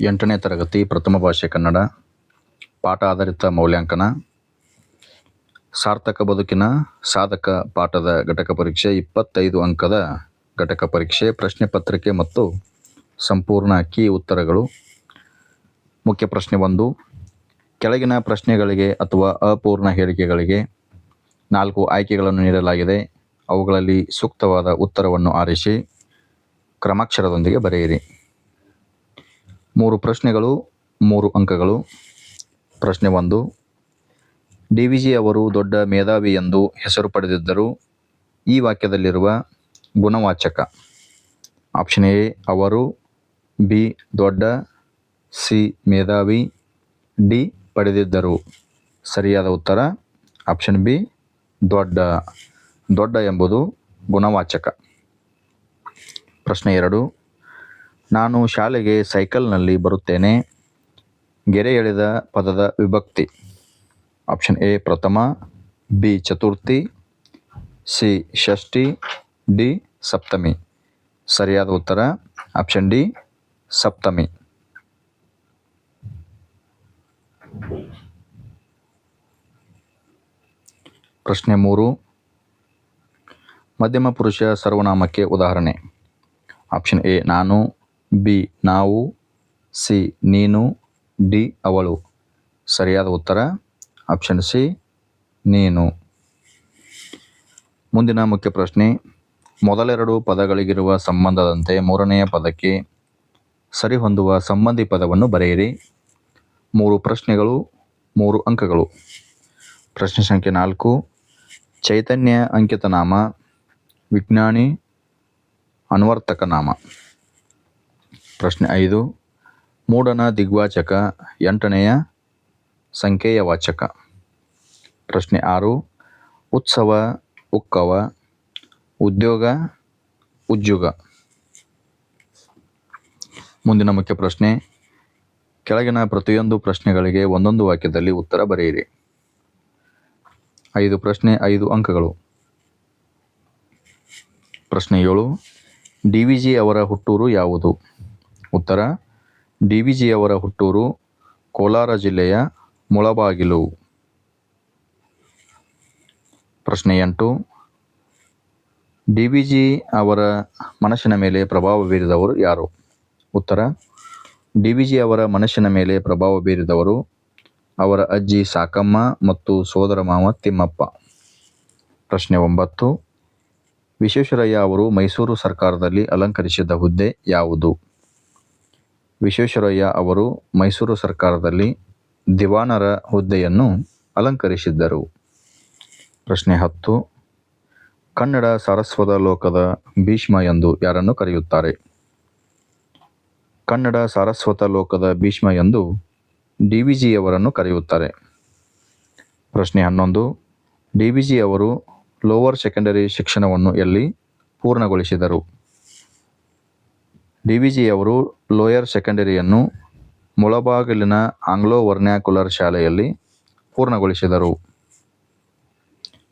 ಎಂಟನೇ ತರಗತಿ ಪ್ರಥಮ ಭಾಷೆ ಕನ್ನಡ, ಪಾಠ ಆಧಾರಿತ ಮೌಲ್ಯಾಂಕನ, ಸಾರ್ಥಕ ಬದುಕಿನ ಸಾಧಕ ಪಾಠದ ಘಟಕ ಪರೀಕ್ಷೆ, ಇಪ್ಪತ್ತೈದು ಅಂಕದ ಘಟಕ ಪರೀಕ್ಷೆ, ಪ್ರಶ್ನೆ ಪತ್ರಿಕೆ ಮತ್ತು ಸಂಪೂರ್ಣ ಕೀ ಉತ್ತರಗಳು. ಮುಖ್ಯ ಪ್ರಶ್ನೆ ಒಂದು, ಕೆಳಗಿನ ಪ್ರಶ್ನೆಗಳಿಗೆ ಅಥವಾ ಅಪೂರ್ಣ ಹೇಳಿಕೆಗಳಿಗೆ ನಾಲ್ಕು ಆಯ್ಕೆಗಳನ್ನು ನೀಡಲಾಗಿದೆ. ಅವುಗಳಲ್ಲಿ ಸೂಕ್ತವಾದ ಉತ್ತರವನ್ನು ಆರಿಸಿ ಕ್ರಮಾಕ್ಷರದೊಂದಿಗೆ ಬರೆಯಿರಿ. ಮೂರು ಪ್ರಶ್ನೆಗಳು, ಮೂರು ಅಂಕಗಳು. ಪ್ರಶ್ನೆ ಒಂದು, ಡಿ ವಿ ಜಿ ಅವರು ದೊಡ್ಡ ಮೇಧಾವಿ ಎಂದು ಹೆಸರು ಪಡೆದಿದ್ದರು ಈ ವಾಕ್ಯದಲ್ಲಿರುವ ಗುಣವಾಚಕ. ಆಪ್ಷನ್ ಎ, ಅವರು, ಬಿ, ದೊಡ್ಡ, ಸಿ, ಮೇಧಾವಿ, ಡಿ, ಪಡೆದಿದ್ದರು. ಸರಿಯಾದ ಉತ್ತರ? ಆಪ್ಷನ್ ಬಿ, ದೊಡ್ಡ. ದೊಡ್ಡ ಎಂಬುದು ಗುಣವಾಚಕ. ಪ್ರಶ್ನೆ ಎರಡು ನಾನು ಶಾಲೆಗೆ ಸೈಕಲ್ನಲ್ಲಿ ಬರುತ್ತೇನೆ. ಗೆರೆ ಎಳೆದ ಪದದ ವಿಭಕ್ತಿ. ಆಪ್ಷನ್ ಎ, ಪ್ರಥಮ, ಬಿ, ಚತುರ್ಥಿ, ಸಿ, ಷಷ್ಠಿ, ಡಿ, ಸಪ್ತಮಿ. ಸರಿಯಾದ ಉತ್ತರ? ಆಪ್ಷನ್ ಡಿ, ಸಪ್ತಮಿ. ಪ್ರಶ್ನೆ ಮೂರು. ಮಧ್ಯಮ ಪುರುಷ ಸರ್ವನಾಮಕ್ಕೆ ಉದಾಹರಣೆ. ಆಪ್ಷನ್ ಎ, ನಾನು ಬಿ, ನಾವು, ಸಿ, ನೀನು, ಡಿ, ಅವಳು. ಸರಿಯಾದ ಉತ್ತರ? ಆಪ್ಷನ್ ಸಿ, ನೀನು. ಮುಂದಿನ ಮುಖ್ಯ ಪ್ರಶ್ನೆ. ಮೊದಲೆರಡು ಪದಗಳಿಗಿರುವ ಸಂಬಂಧದಂತೆ ಮೂರನೆಯ ಪದಕ್ಕೆ ಸರಿಹೊಂದುವ ಸಂಬಂಧಿ ಪದವನ್ನು ಬರೆಯಿರಿ. ಮೂರು ಪ್ರಶ್ನೆಗಳು, ಮೂರು ಅಂಕಗಳು. ಪ್ರಶ್ನೆ ಸಂಖ್ಯೆ ನಾಲ್ಕು. ಚೈತನ್ಯ ಅಂಕಿತ ನಾಮ ವಿಜ್ಞಾನಿ ಅನ್ವರ್ತಕ ನಾಮ ಪ್ರಶ್ನೆ ಐದು ಮೂಡನ ದಿಗ್ವಾಚಕ ಎಂಟನೆಯ ಸಂಖ್ಯೆಯ ವಾಚಕ. ಪ್ರಶ್ನೆ ಆರು, ಉತ್ಸವ, ಉಕ್ಕವ, ಉದ್ಯೋಗ ಉದ್ಯೋಗ. ಮುಂದಿನ ಮುಖ್ಯ ಪ್ರಶ್ನೆ, ಕೆಳಗಿನ ಪ್ರತಿಯೊಂದು ಪ್ರಶ್ನೆಗಳಿಗೆ ಒಂದೊಂದು ವಾಕ್ಯದಲ್ಲಿ ಉತ್ತರ ಬರೆಯಿರಿ. ಐದು ಪ್ರಶ್ನೆ, ಐದು ಅಂಕಗಳು. ಪ್ರಶ್ನೆ ಏಳು, ಡಿ ವಿ ಜಿ ಅವರ ಹುಟ್ಟೂರು ಯಾವುದು? ಉತ್ತರ, ಡಿ ವಿ ಜಿಯವರ ಹುಟ್ಟೂರು, ಕೋಲಾರ ಜಿಲ್ಲೆಯ ಮುಳಬಾಗಿಲು. ಪ್ರಶ್ನೆ ಎಂಟು, ಡಿ ವಿ ಜಿ ಅವರ ಮನಸ್ಸಿನ ಮೇಲೆ ಪ್ರಭಾವ ಬೀರಿದವರು ಯಾರು? ಉತ್ತರ, ಡಿ ವಿ ಜಿ ಅವರ ಮನಸ್ಸಿನ ಮೇಲೆ ಪ್ರಭಾವ ಬೀರಿದವರು ಅವರ ಅಜ್ಜಿ ಸಾಕಮ್ಮ ಮತ್ತು ಸೋದರ ಮಾವ ತಿಮ್ಮಪ್ಪ. ಪ್ರಶ್ನೆ ಒಂಬತ್ತು, ವಿಶ್ವೇಶ್ವರಯ್ಯ ಅವರು ಮೈಸೂರು ಸರ್ಕಾರದಲ್ಲಿ ಅಲಂಕರಿಸಿದ ಹುದ್ದೆ ಯಾವುದು? ವಿಶ್ವೇಶ್ವರಯ್ಯ ಅವರು ಮೈಸೂರು ಸರ್ಕಾರದಲ್ಲಿ ದಿವಾನರ ಹುದ್ದೆಯನ್ನು ಅಲಂಕರಿಸಿದ್ದರು. ಪ್ರಶ್ನೆ ಹತ್ತು. ಕನ್ನಡ ಸಾರಸ್ವತ ಲೋಕದ ಭೀಷ್ಮ ಎಂದು ಯಾರನ್ನು ಕರೆಯುತ್ತಾರೆ? ಕನ್ನಡ ಸಾರಸ್ವತ ಲೋಕದ ಭೀಷ್ಮ ಎಂದು ಡಿ ವಿ ಜಿ ಅವರನ್ನು ಕರೆಯುತ್ತಾರೆ. ಪ್ರಶ್ನೆ ಹನ್ನೊಂದು. ಡಿ ವಿ ಜಿ ಅವರು ಲೋವರ್ ಸೆಕೆಂಡರಿ ಶಿಕ್ಷಣವನ್ನು ಎಲ್ಲಿ ಪೂರ್ಣಗೊಳಿಸಿದರು? ಡಿ ವಿ ಜಿ ಅವರು ಲೋಯರ್ ಸೆಕೆಂಡರಿಯನ್ನು ಮುಳಬಾಗಿಲಿನ ಆಂಗ್ಲೋ ವರ್ನ್ಯಾಕುಲರ್ ಶಾಲೆಯಲ್ಲಿ ಪೂರ್ಣಗೊಳಿಸಿದರು.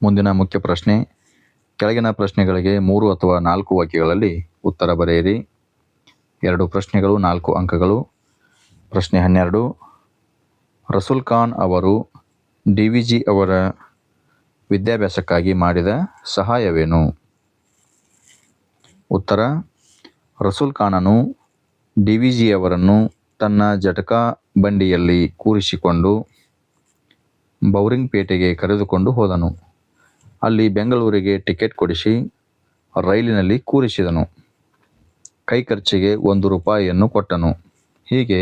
ಮುಂದಿನ ಮುಖ್ಯ ಪ್ರಶ್ನೆ, ಕೆಳಗಿನ ಪ್ರಶ್ನೆಗಳಿಗೆ ಮೂರು ಅಥವಾ ನಾಲ್ಕು ವಾಕ್ಯಗಳಲ್ಲಿ ಉತ್ತರ ಬರೆಯಿರಿ. ಎರಡು ಪ್ರಶ್ನೆಗಳು, ನಾಲ್ಕು ಅಂಕಗಳು. ಪ್ರಶ್ನೆ ಹನ್ನೆರಡು, ರಸುಲ್ ಖಾನ್ ಅವರು ಡಿ ವಿ ಜಿ ಅವರ ವಿದ್ಯಾಭ್ಯಾಸಕ್ಕಾಗಿ ಮಾಡಿದ ಸಹಾಯವೇನು? ಉತ್ತರ ರಸೂಲ್ ಖಾನನು ಡಿವಿಜಿಯವರನ್ನು ತನ್ನ ಜಟಕಾ ಬಂಡಿಯಲ್ಲಿ ಕೂರಿಸಿಕೊಂಡು ಬೌರಿಂಗ್ಪೇಟೆಗೆ ಕರೆದುಕೊಂಡು ಹೋದನು. ಅಲ್ಲಿ ಬೆಂಗಳೂರಿಗೆ ಟಿಕೆಟ್ ಕೊಡಿಸಿ ರೈಲಿನಲ್ಲಿ ಕೂರಿಸಿದನು. ಕೈ ಖರ್ಚಿಗೆ ಒಂದು ರೂಪಾಯಿಯನ್ನು ಕೊಟ್ಟನು. ಹೀಗೆ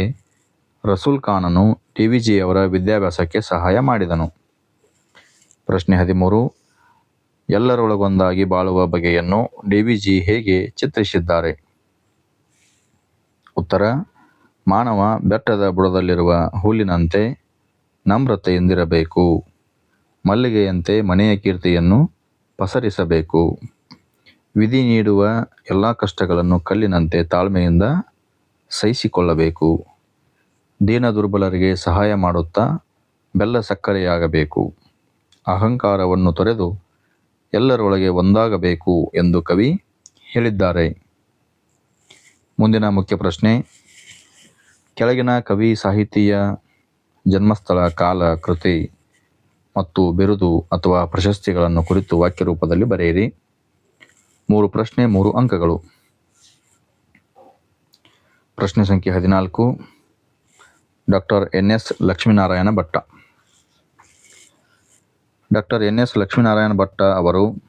ರಸೂಲ್ ಖಾನನು ಡಿ ವಿ ಜಿಯವರ ವಿದ್ಯಾಭ್ಯಾಸಕ್ಕೆ ಸಹಾಯ ಮಾಡಿದನು. ಪ್ರಶ್ನೆ ಹದಿಮೂರು, ಎಲ್ಲರೊಳಗೊಂದಾಗಿ ಬಾಳುವ ಬಗೆಯನ್ನು ಡಿ ವಿ ಜಿ ಹೇಗೆ ಚಿತ್ರಿಸಿದ್ದಾರೆ? ಉತ್ತರ, ಮಾನವ ಬೆಟ್ಟದ ಬುಡದಲ್ಲಿರುವ ಹುಲ್ಲಿನಂತೆ ನಮ್ರತೆಯಿಂದಿರಬೇಕು ಮಲ್ಲಿಗೆಯಂತೆ ಮನೆಯ ಕೀರ್ತಿಯನ್ನು ಪಸರಿಸಬೇಕು. ವಿಧಿ ನೀಡುವ ಎಲ್ಲ ಕಷ್ಟಗಳನ್ನು ಕಲ್ಲಿನಂತೆ ತಾಳ್ಮೆಯಿಂದ ಸಹಿಸಿಕೊಳ್ಳಬೇಕು. ದೀನ ದುರ್ಬಲರಿಗೆ ಸಹಾಯ ಮಾಡುತ್ತಾ ಬೆಲ್ಲ ಸಕ್ಕರೆಯಾಗಬೇಕು. ಅಹಂಕಾರವನ್ನು ತೊರೆದು ಎಲ್ಲರೊಳಗೆ ಒಂದಾಗಬೇಕು ಎಂದು ಕವಿ ಹೇಳಿದ್ದಾರೆ. ಮುಂದಿನ ಮುಖ್ಯ ಪ್ರಶ್ನೆ. ಕೆಳಗಿನ ಕವಿ ಸಾಹಿತಿಯ ಜನ್ಮಸ್ಥಳ, ಕಾಲ, ಕೃತಿ ಮತ್ತು ಬಿರುದು ಅಥವಾ ಪ್ರಶಸ್ತಿಗಳನ್ನು ಕುರಿತು ವಾಕ್ಯ ರೂಪದಲ್ಲಿ ಬರೆಯಿರಿ. ಮೂರು ಪ್ರಶ್ನೆ, ಮೂರು ಅಂಕಗಳು. ಪ್ರಶ್ನೆ ಸಂಖ್ಯೆ ಹದಿನಾಲ್ಕು. Doctor N S Lakshminarayana Bhatta. Doctor N S Lakshminarayana Bhatta ಅವರು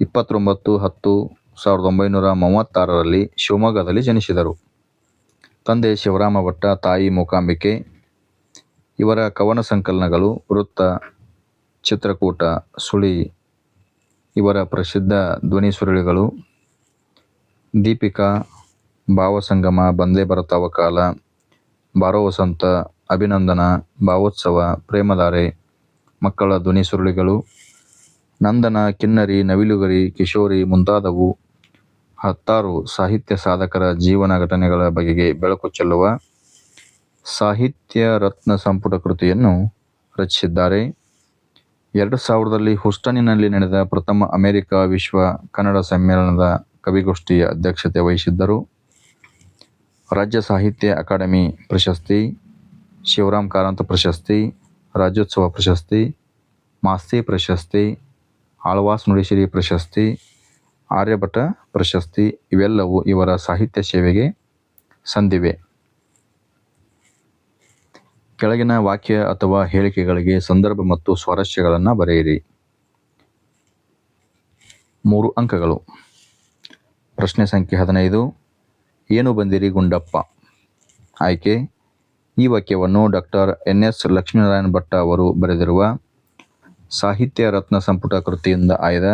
ಇಪ್ಪತ್ತೊಂಬತ್ತು, ಹತ್ತು ಸಾವಿರದ ಒಂಬೈನೂರ ಮೂವತ್ತಾರರಲ್ಲಿ ಶಿವಮೊಗ್ಗದಲ್ಲಿ ಜನಿಸಿದರು. ತಂದೆ ಶಿವರಾಮ ಭಟ್ಟ, ತಾಯಿ ಮೂಕಾಂಬಿಕೆ, ಇವರ ಕವನ ಸಂಕಲನಗಳು ವೃತ್ತ, ಚಿತ್ರಕೂಟ, ಸುಳಿ, ಇವರ ಪ್ರಸಿದ್ಧ ಧ್ವನಿ ಸುರುಳಿಗಳು, ದೀಪಿಕಾ, ಭಾವಸಂಗಮ, ಬಂದೇ ಬರತಾವ ಕಾಲ, ಬಾರೋ ವಸಂತ, ಅಭಿನಂದನ, ಭಾವೋತ್ಸವ, ಪ್ರೇಮಧಾರೆ, ಮಕ್ಕಳ ಧ್ವನಿ ಸುರುಳಿಗಳು ನಂದನ, ಕಿನ್ನರಿ, ನವಿಲುಗರಿ, ಕಿಶೋರಿ ಮುಂತಾದವು. ಹತ್ತಾರು ಸಾಹಿತ್ಯ ಸಾಧಕರ ಜೀವನ ಘಟನೆಗಳ ಬಗೆಗೆ ಬೆಳಕು ಚೆಲ್ಲುವ ಸಾಹಿತ್ಯ ರತ್ನ ಸಂಪುಟ ಕೃತಿಯನ್ನು ರಚಿಸಿದ್ದಾರೆ. ಎರಡು ಸಾವಿರದಲ್ಲಿ ಹುಸ್ಟನಿನಲ್ಲಿ ನಡೆದ ಪ್ರಥಮ ಅಮೆರಿಕ ವಿಶ್ವ ಕನ್ನಡ ಸಮ್ಮೇಳನದ ಕವಿಗೋಷ್ಠಿಯ ಅಧ್ಯಕ್ಷತೆ ವಹಿಸಿದ್ದರು. ರಾಜ್ಯ ಸಾಹಿತ್ಯ ಅಕಾಡೆಮಿ ಪ್ರಶಸ್ತಿ, ಶಿವರಾಮ್ ಕಾರಂತ ಪ್ರಶಸ್ತಿ, ರಾಜ್ಯೋತ್ಸವ ಪ್ರಶಸ್ತಿ, ಮಾಸ್ತಿ ಪ್ರಶಸ್ತಿ ಆಳ್ವಾಸ್ ನುಡಿಸಿರಿ ಪ್ರಶಸ್ತಿ, ಆರ್ಯಭಟ ಪ್ರಶಸ್ತಿ, ಇವೆಲ್ಲವೂ ಇವರ ಸಾಹಿತ್ಯ ಸೇವೆಗೆ ಸಂದಿವೆ. ಕೆಳಗಿನ ವಾಕ್ಯ ಅಥವಾ ಹೇಳಿಕೆಗಳಿಗೆ ಸಂದರ್ಭ ಮತ್ತು ಸ್ವಾರಸ್ಯಗಳನ್ನು ಬರೆಯಿರಿ. ಮೂರು ಅಂಕಗಳು. ಪ್ರಶ್ನೆ ಸಂಖ್ಯೆ ಹದಿನೈದು. ಏನು ಬಂದಿರಿ ಗುಂಡಪ್ಪ? ಆಯ್ಕೆ, ಈ ವಾಕ್ಯವನ್ನು doctor N S Lakshminarayana Bhatta ಅವರು ಬರೆದಿರುವ ಸಾಹಿತ್ಯ ರತ್ನ ಸಂಪುಟ ಕೃತಿಯಿಂದ ಆಯ್ದ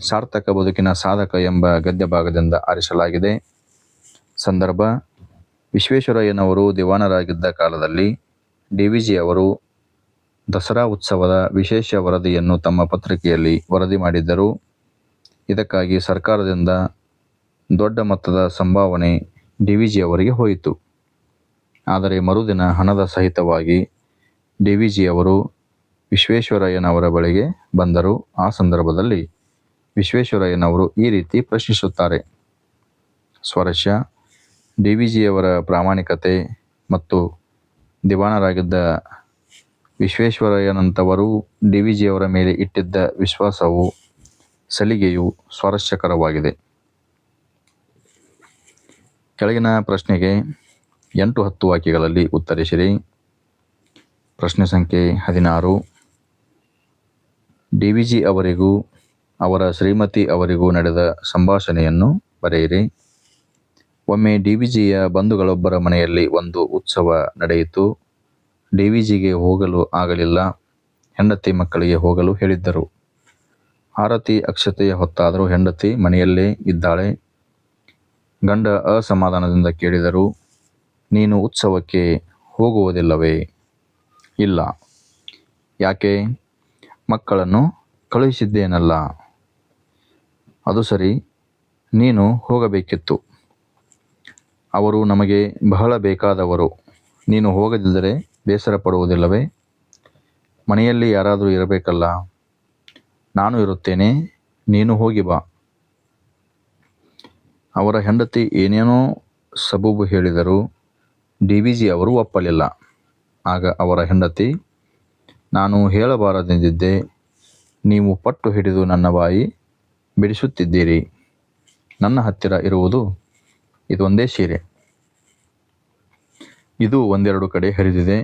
ಸಾರ್ಥಕ ಬದುಕಿನ ಸಾಧಕ ಎಂಬ ಗದ್ಯ ಭಾಗದಿಂದ ಆರಿಸಲಾಗಿದೆ. ಸಂದರ್ಭ, ವಿಶ್ವೇಶ್ವರಯ್ಯನವರು ದಿವಾನರಾಗಿದ್ದ ಕಾಲದಲ್ಲಿ ಡಿ ವಿ ಜಿ ಅವರು ದಸರಾ ಉತ್ಸವದ ವಿಶೇಷ ವರದಿಯನ್ನು ತಮ್ಮ ಪತ್ರಿಕೆಯಲ್ಲಿ ವರದಿ ಮಾಡಿದ್ದರು. ಇದಕ್ಕಾಗಿ ಸರ್ಕಾರದಿಂದ ದೊಡ್ಡ ಮೊತ್ತದ ಸಂಭಾವನೆ ಡಿ ವಿ ಜಿ ಅವರಿಗೆ ಹೋಯಿತು. ಆದರೆ ಮರುದಿನ ಹಣದ ಸಹಿತವಾಗಿ ಡಿ ವಿ ಜಿ ಅವರು ವಿಶ್ವೇಶ್ವರಯ್ಯನವರ ಬಳಿಗೆ ಬಂದರು. ಆ ಸಂದರ್ಭದಲ್ಲಿ ವಿಶ್ವೇಶ್ವರಯ್ಯನವರು ಈ ರೀತಿ ಪ್ರಶ್ನಿಸುತ್ತಾರೆ. ಸ್ವರಸ್ಯ ಡಿ ವಿ ಜಿಯವರ ಪ್ರಾಮಾಣಿಕತೆ ಮತ್ತು ದಿವಾನರಾಗಿದ್ದ ವಿಶ್ವೇಶ್ವರಯ್ಯನಂತವರು ಡಿ ವಿ ಜಿಯವರ ಮೇಲೆ ಇಟ್ಟಿದ್ದ ವಿಶ್ವಾಸವು ಸಲಿಗೆಯು ಸ್ವಾರಸ್ಯಕರವಾಗಿದೆ. ಕೆಳಗಿನ ಪ್ರಶ್ನೆಗೆ ಎಂಟು ಹತ್ತು ವಾಕ್ಯಗಳಲ್ಲಿ ಉತ್ತರಿಸಿರಿ. ಪ್ರಶ್ನೆ ಸಂಖ್ಯೆ ಹದಿನಾರು. ಡಿ ವಿ ಜಿ ಅವರಿಗೂ, ಅವರ ಶ್ರೀಮತಿ ಅವರಿಗೂ ನಡೆದ ಸಂಭಾಷಣೆಯನ್ನು ಬರೆಯಿರಿ. ಒಮ್ಮೆ ಡಿ ವಿ ಜಿಯ ಬಂಧುಗಳೊಬ್ಬರ ಮನೆಯಲ್ಲಿ ಒಂದು ಉತ್ಸವ ನಡೆಯಿತು. ಡಿ ವಿ ಜಿಗೆ ಹೋಗಲು ಆಗಲಿಲ್ಲ. ಹೆಂಡತಿ ಮಕ್ಕಳಿಗೆ ಹೋಗಲು ಹೇಳಿದ್ದರು. ಆರತಿ ಅಕ್ಷತೆಯ ಹೊತ್ತಾದರೂ ಹೆಂಡತಿ ಮನೆಯಲ್ಲೇ ಇದ್ದಾಳೆ. ಗಂಡ ಅಸಮಾಧಾನದಿಂದ ಕೇಳಿದರು, ನೀನು ಉತ್ಸವಕ್ಕೆ ಹೋಗುವುದಿಲ್ಲವೇ? ಇಲ್ಲ. ಯಾಕೆ? ಮಕ್ಕಳನ್ನು ಕಳುಹಿಸಿದ್ದೇನಲ್ಲ? ಅದು ಸರಿ, ನೀನು ಹೋಗಬೇಕಿತ್ತು. ಅವರು ನಮಗೆ ಬಹಳ ಬೇಕಾದವರು. ನೀನು ಹೋಗದಿದ್ದರೆ ಬೇಸರ ಪಡುವುದಿಲ್ಲವೇ ಮನೆಯಲ್ಲಿ ಯಾರಾದರೂ ಇರಬೇಕಲ್ಲ? ನಾನು ಇರುತ್ತೇನೆ, ನೀನು ಹೋಗಿ ಬಾ. ಅವರ ಹೆಂಡತಿ ಏನೇನೋ ಸಬೂಬು ಹೇಳಿದರು ಡಿ ವಿ ಜಿ ಅವರು ಒಪ್ಪಲಿಲ್ಲ. ಆಗ ಅವರ ಹೆಂಡತಿ ನಾನು ಹೇಳಬಾರದೆಂದಿದ್ದೆ, ನೀವು ಪಟ್ಟು ಹಿಡಿದು ನನ್ನ ಬಾಯಿ ಬಿಡಿಸುತ್ತಿದ್ದೀರಿ. ನನ್ನ ಹತ್ತಿರ ಇರುವುದು ಇದೊಂದೇ ಸೀರೆ. ಇದು ಒಂದೆರಡು ಕಡೆ ಹರಿದಿದೆ.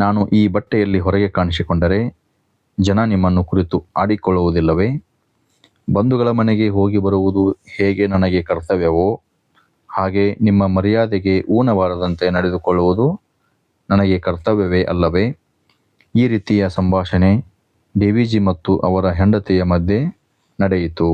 ನಾನು ಈ ಬಟ್ಟೆಯಲ್ಲಿ ಹೊರಗೆ ಕಾಣಿಸಿಕೊಂಡರೆ ಜನ ನಿಮ್ಮನ್ನು ಕುರಿತು ಆಡಿಕೊಳ್ಳುವುದಿಲ್ಲವೇ? ಬಂಧುಗಳ ಮನೆಗೆ ಹೋಗಿ ಬರುವುದು ಹೇಗೆ ನನಗೆ ಕರ್ತವ್ಯವೋ? ಹಾಗೆ ನಿಮ್ಮ ಮರ್ಯಾದೆಗೆ ಊನಬಾರದಂತೆ ನಡೆದುಕೊಳ್ಳುವುದು ನನಗೆ ಕರ್ತವ್ಯವೇ ಅಲ್ಲವೇ? ಈ ರೀತಿಯ ಸಂಭಾಷಣೆ ಡೇವಿಜಿ ಮತ್ತು ಅವರ ಹೆಂಡತಿಯ ಮಧ್ಯೆ ನಡೆಯಿತು.